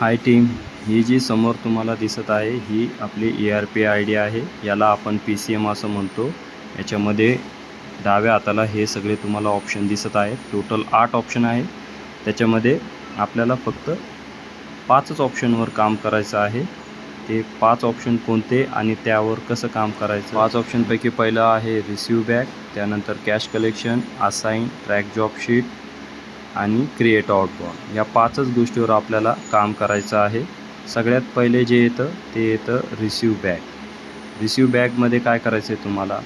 हाय team ही जी समोर तुम्हाला दिसत आहे ही आपली A R P I D आहे. याला आपण पी सी एम असं म्हणतो. याच्यामध्ये डाव्या हाताला हे सगळे तुम्हाला ऑप्शन दिसत आहेत. टोटल आठ ऑप्शन आहे. त्याच्यामध्ये आपल्याला फक्त पाचच ऑप्शनवर काम करायचं आहे. ते पाच ऑप्शन कोणते आणि त्यावर कसं काम करायचं? पाच ऑप्शनपैकी पहिलं आहे रिसिव्ह बॅक त्यानंतर cash collection assign track job sheet आणि क्रिएट आउटबॉर्न या पाचच गोष्टीवर आपल्याला काम करायचं आहे. सगळ्यात पहिले जे येतं ते येतं रिसिव्ह बॅग रिसिव्ह बॅगमध्ये काय करायचं आहे तुम्हाला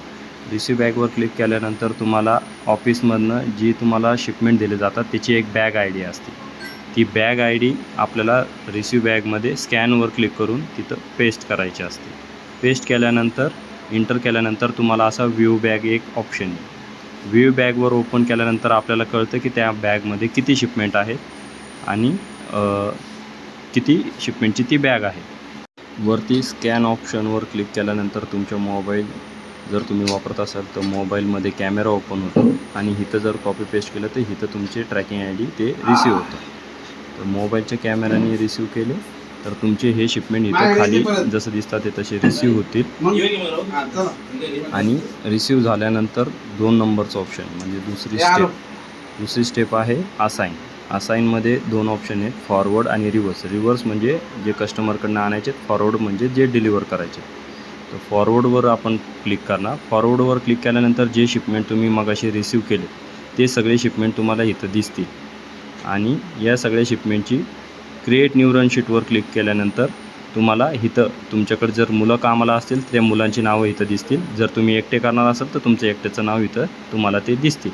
रिसिव्ह बॅगवर क्लिक केल्यानंतर तुम्हाला ऑफिसमधनं जी तुम्हाला शिपमेंट दिले जातात त्याची एक बॅग आय डी असते. ती बॅग आय डी आपल्याला रिसिव्ह बॅगमध्ये स्कॅनवर क्लिक करून तिथं पेस्ट करायची असते. पेस्ट केल्यानंतर इंटर केल्यानंतर तुम्हाला असा व्ह्यू बॅग एक ऑप्शन येईल. व्ह्यू बॅगवर ओपन केल्यानंतर आपल्याला कळतं की त्या बॅगमध्ये किती शिपमेंट आहे आणि किती शिपमेंटची ती बॅग आहे. वरती स्कॅन ऑप्शनवर क्लिक केल्यानंतर तुमच्या मोबाईल जर तुम्ही वापरत असाल तर मोबाईलमध्ये कॅमेरा ओपन होतो आणि इथं जर कॉपी पेस्ट केलं तर इथं तुमचे ट्रॅकिंग आय डी ते रिसिव्ह होतं. तर मोबाईलच्या कॅमेऱ्याने रिसिव्ह केले. तर तुमचे हे शिपमेंट इथं खाली जसं दिसतात ते तसे रिसिव्ह होतील. आणि रिसिव्ह झाल्यानंतर दोन नंबरचं ऑप्शन म्हणजे दुसरी स्टेप दुसरी स्टेप आहे असाईन असाईनमध्ये दोन ऑप्शन आहेत फॉरवर्ड आणि रिव्हर्स रिव्हर्स म्हणजे जे कस्टमरकडनं आणायचे फॉरवर्ड म्हणजे जे डिलिव्हर करायचे तर फॉरवर्डवर आपण क्लिक करणार. फॉरवर्डवर क्लिक केल्यानंतर जे शिपमेंट तुम्ही मगाशी रिसिव्ह केले ते सगळे शिपमेंट तुम्हाला इथं दिसतील. आणि या सगळ्या शिपमेंटची क्रिएट न्यू रन शीटवर क्लिक केल्यानंतर तुम्हाला इथं तुमच्याकडे जर मुलं कामाला असतील त्या मुलांची नावं इथं दिसतील. जर तुम्ही एकटे करणार असाल तर तुमचं एकट्याचं नाव इथं तुम्हाला ते दिसतील.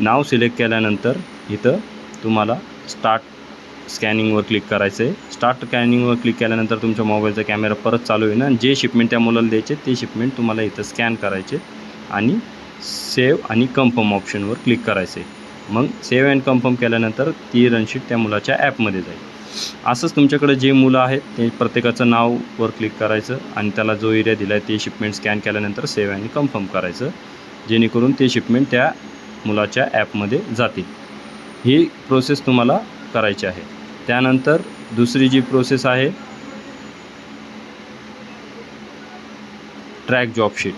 नाव सिलेक्ट केल्यानंतर इथं तुम्हाला स्टार्ट स्कॅनिंगवर क्लिक करायचं आहे स्टार्ट स्कॅनिंगवर क्लिक केल्यानंतर तुमच्या मोबाईलचा कॅमेरा परत चालू होईल आणि जे शिपमेंट त्या मुलाला द्यायचे ते शिपमेंट तुम्हाला इथं स्कॅन करायचे आणि सेव्ह आणि कन्फर्म ऑप्शनवर क्लिक करायचं आहे मग सेव्ह अँड कन्फर्म केल्यानंतर ती रनशीट त्या मुलाच्या ॲपमध्ये जाईल. असंच तुमच्याकडे जे मुलं आहेत ते प्रत्येकाचं नाववर क्लिक करायचं आणि त्याला जो एरिया दिला आहे ते शिपमेंट स्कॅन केल्यानंतर सेव्ह आणि कन्फर्म करायचं. जेणेकरून ते शिपमेंट त्या मुलाच्या ॲपमध्ये जातील. ही प्रोसेस तुम्हाला करायची आहे. त्यानंतर दुसरी जी प्रोसेस आहे track job sheet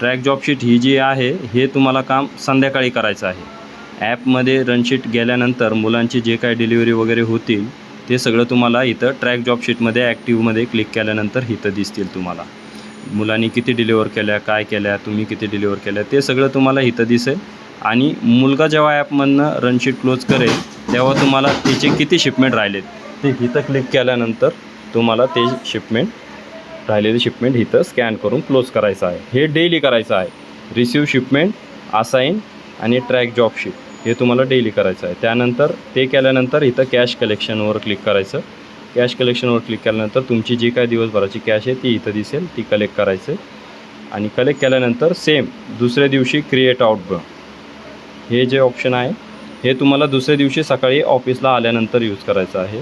track job sheet ही जी आहे हे तुम्हाला काम संध्याकाळी करायचं आहे. ॲपमध्ये रनशीट गेल्यानंतर मुलांची जे काय डिलिव्हरी वगैरे होतील ते सगळं तुम्हाला इथं ट्रॅक जॉब शीटमध्ये ॲक्टिव्हमध्ये क्लिक केल्यानंतर इथं दिसतील तुम्हाला. मुलांनी किती डिलिव्हर केल्या काय केल्या तुम्ही किती डिलिव्हर केल्या ते सगळं तुम्हाला इथं दिसेल. आणि मुलगा जेव्हा ॲपमधनं रनशीट क्लोज करेल तेव्हा तुम्हाला त्याचे किती शिपमेंट राहिलेत ते इथं क्लिक केल्यानंतर तुम्हाला ते शिपमेंट राहिलेले शिपमेंट इथं स्कॅन करून क्लोज करायचं आहे. हे डेली करायचं आहे. रिसिव्ह शिपमेंट असाईन आणि ट्रॅक जॉब शीट हे तुम्हाला डेली करायचं आहे. त्यानंतर ते केल्यानंतर इथं कॅश कलेक्शनवर क्लिक करायचं. कॅश कलेक्शनवर क्लिक केल्यानंतर तुमची जी काय दिवसभराची कॅश आहे ती इथं दिसेल. ती कलेक्ट करायचं आणि कलेक्ट केल्यानंतर सेम दुसऱ्या दिवशी क्रिएट आउट हे जे ऑप्शन आहे हे तुम्हाला दुसऱ्या दिवशी सकाळी ऑफिसला आल्यानंतर यूज करायचं आहे.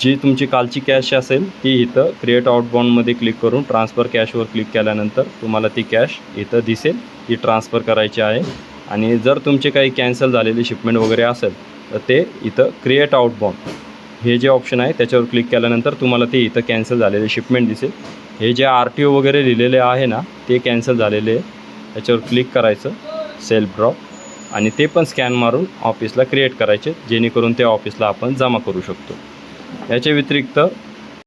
जी तुमची कालची कॅश असेल ती इथं क्रिएट आउटबाउंडमध्ये क्लिक करून ट्रान्सफर कॅशवर क्लिक केल्यानंतर तुम्हाला ती कॅश इथं दिसेल. ती ट्रान्सफर करायची आहे. आणि जर तुमचे काही कॅन्सल झालेली शिपमेंट वगैरे असेल तर ते इथं क्रिएट आउटबाउंड हे जे ऑप्शन आहे त्याच्यावर क्लिक केल्यानंतर तुम्हाला ते इथं कॅन्सल झालेले शिपमेंट दिसेल. हे जे आर टी ओ वगैरे लिहिलेले आहे ना ते कॅन्सल झालेले आहे. त्याच्यावर क्लिक करायचं सेल्फ ड्रॉप आणि ते पण स्कॅन मारून ऑफिसला क्रिएट करायचे जेणेकरून ते ऑफिसला आपण जमा करू शकतो. याच्या व्यतिरिक्त